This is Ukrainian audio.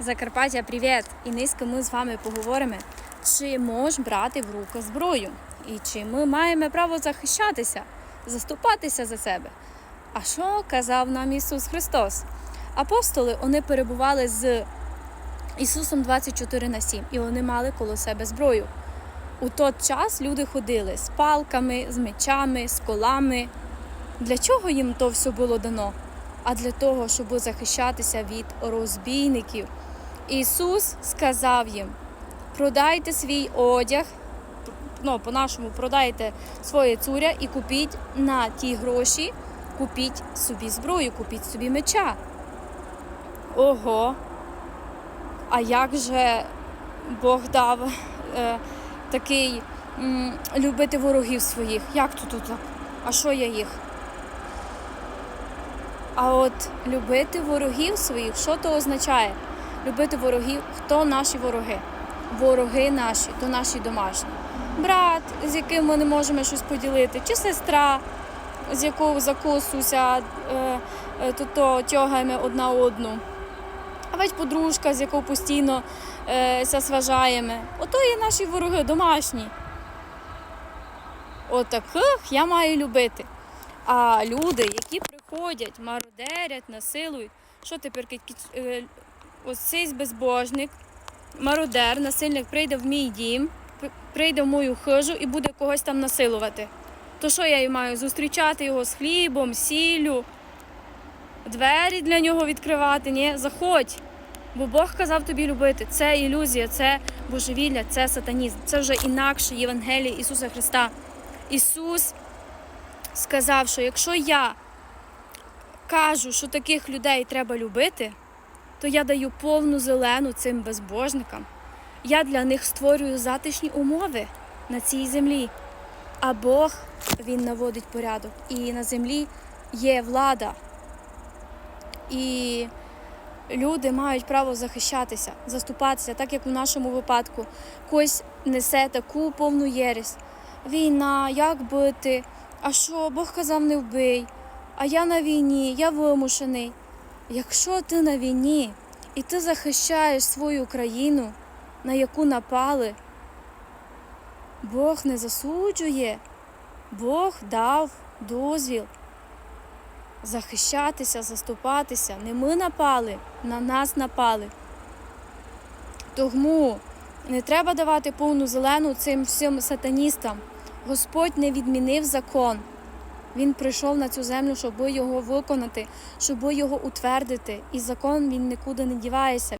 Закарпаття, привіт! І низько ми з вами поговоримо, чи можеш брати в руки зброю, і чи ми маємо право захищатися, заступатися за себе. А що казав нам Ісус Христос? Апостоли вони перебували з Ісусом 24 на 7, і вони мали коло себе зброю. У той час люди ходили з палками, з мечами, з колами. Для чого їм то все було дано? А для того, щоб захищатися від розбійників. Ісус сказав їм: продайте свій одяг, ну, по-нашому, продайте своє цуря і купіть на ті гроші, купіть собі зброю, купіть собі меча. Ого. А як же Бог дав е, такий м, любити ворогів своїх? Як тут так? А що я їх? А от любити ворогів своїх, що то означає? Любити ворогів, хто наші вороги? Вороги наші, то наші домашні. Брат, з яким ми не можемо щось поділити, чи сестра, з якою закусуся, е, е, то, то тягаємо одна одну. А ведь подружка, з якою постійно е, ся сважаємо. Ото є наші вороги домашні. Отаких я маю любити. А люди, які приходять, мародерять, насилують, що тепер е, ось цей безбожник, мародер, насильник прийде в мій дім, прийде в мою хижу і буде когось там насилувати. То що я й маю зустрічати його з хлібом, сіллю, двері для нього відкривати? Ні, заходь. Бо Бог казав тобі любити. Це ілюзія, це божевілля, це сатанізм. Це вже інакше Євангеліє Ісуса Христа. Ісус сказав, що якщо я кажу, що таких людей треба любити, то я даю повну зелену цим безбожникам. Я для них створюю затишні умови на цій землі. А Бог він наводить порядок. І на землі є влада. І люди мають право захищатися, заступатися, так як у нашому випадку. Когось несе таку повну єресь. Війна, як бити? А що, Бог казав, не вбий, а я на війні, я вимушений. Якщо ти на війні і ти захищаєш свою країну, на яку напали, Бог не засуджує, Бог дав дозвіл захищатися, заступатися. Не ми напали, на нас напали. Тому не треба давати повну зелену цим всім сатаністам. Господь не відмінив закон. Він прийшов на цю землю, щоб його виконати, щоб його утвердити. І закон він нікуди не дівається.